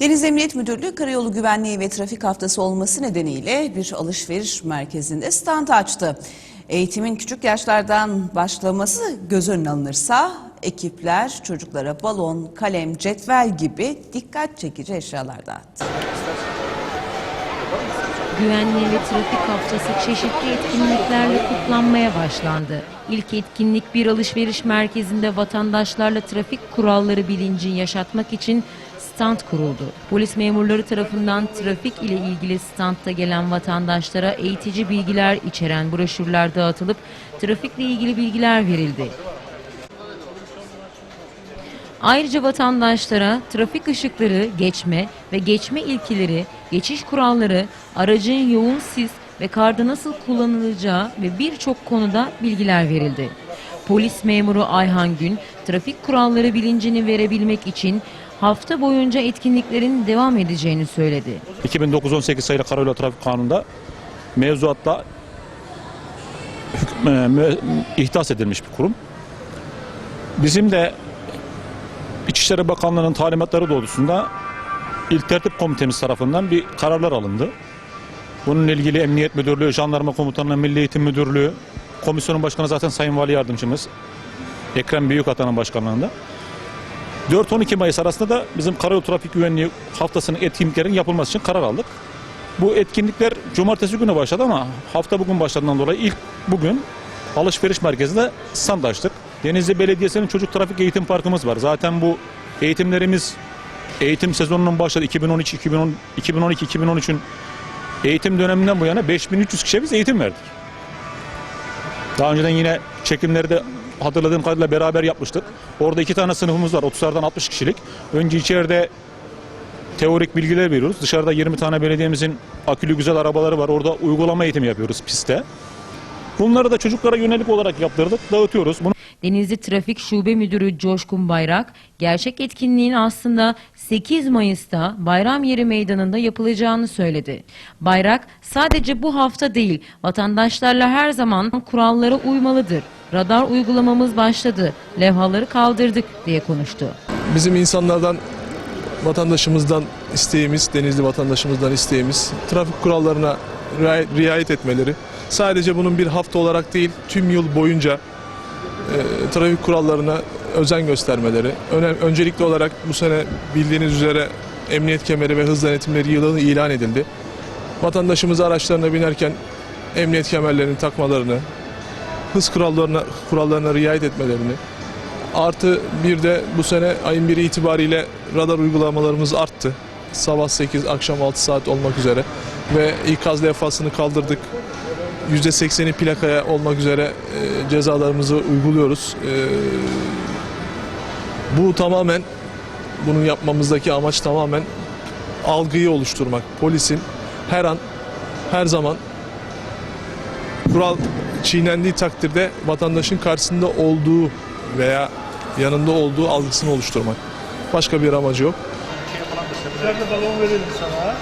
Deniz Emniyet Müdürlüğü Karayolu Güvenliği ve Trafik Haftası olması nedeniyle bir alışveriş merkezinde stand açtı. Eğitimin küçük yaşlardan başlaması göz önüne alınırsa ekipler çocuklara balon, kalem, cetvel gibi dikkat çekici eşyalar dağıttı. Güvenliği ve trafik haftası çeşitli etkinliklerle kutlanmaya başlandı. İlk etkinlik bir alışveriş merkezinde vatandaşlarla trafik kuralları bilincini yaşatmak için stand kuruldu. Polis memurları tarafından trafik ile ilgili standta gelen vatandaşlara eğitici bilgiler içeren broşürler dağıtılıp trafikle ilgili bilgiler verildi. Ayrıca vatandaşlara trafik ışıkları, geçme ve geçme ilkeleri, geçiş kuralları, aracın yoğun sis ve karda nasıl kullanılacağı ve birçok konuda bilgiler verildi. Polis memuru Ayhan Gün, trafik kuralları bilincini verebilmek için hafta boyunca etkinliklerin devam edeceğini söyledi. 2009-18 sayılı Karayolu Trafik Kanunu'nda mevzuatta hükm- e, ihdas edilmiş bir kurum. Bizim de İçişleri Bakanlığı'nın talimatları doğrultusunda İl Tertip Komitemiz tarafından bir kararlar alındı. Bununla ilgili Emniyet Müdürlüğü, Jandarma Komutanlığı, Milli Eğitim Müdürlüğü, Komisyonun Başkanı zaten Sayın Vali Yardımcımız Ekrem Büyükatan'ın başkanlığında. 4-12 Mayıs arasında da bizim Karayolu Trafik Güvenliği haftasının etkinliklerin yapılması için karar aldık. Bu etkinlikler cumartesi günü başladı ama hafta bugün başladığından dolayı ilk bugün alışveriş merkezinde stand açtık. Denizli Belediyesi'nin çocuk trafik eğitim parkımız var. Zaten bu eğitimlerimiz eğitim sezonunun başladı 2012 2012 2013'ün eğitim döneminden bu yana 5300 kişiye biz eğitim verdik. Daha önceden yine çekimleri de hatırladığım kadarıyla beraber yapmıştık. Orada iki tane sınıfımız var. 30'lardan 60 kişilik. Önce içeride teorik bilgiler veriyoruz. Dışarıda 20 tane belediyemizin akülü güzel arabaları var. Orada uygulama eğitimi yapıyoruz pistte. Bunları da çocuklara yönelik olarak yaptırdık, dağıtıyoruz. Bunu Denizli Trafik Şube Müdürü Coşkun Bayrak, gerçek etkinliğin aslında 8 Mayıs'ta Bayram Yeri Meydanı'nda yapılacağını söyledi. Bayrak, sadece bu hafta değil, vatandaşlarla her zaman kurallara uymalıdır. Radar uygulamamız başladı, levhaları kaldırdık diye konuştu. Bizim insanlardan, vatandaşımızdan isteğimiz, denizli vatandaşımızdan isteğimiz trafik kurallarına riayet, etmeleri. Sadece bunun bir hafta olarak değil, tüm yıl boyunca e, trafik kurallarına özen göstermeleri. Öncelikli olarak bu sene bildiğiniz üzere emniyet kemeri ve hız denetimleri yılı ilan edildi. Vatandaşımız araçlarına binerken emniyet kemerlerini takmalarını, hız kurallarına kurallarına riayet etmelerini, Artı bir de bu sene ayın biri itibariyle radar uygulamalarımız arttı. Sabah 8, akşam 6 saat olmak üzere. Ve ikaz levhasını kaldırdık. %80'i plakaya olmak üzere e, cezalarımızı uyguluyoruz. E, bu tamamen, bunun yapmamızdaki amaç tamamen algıyı oluşturmak. Polisin her an, her zaman kural çiğnendiği takdirde vatandaşın karşısında olduğu veya yanında olduğu algısını oluşturmak. Başka bir amacı yok. Güzel balon verelim sana.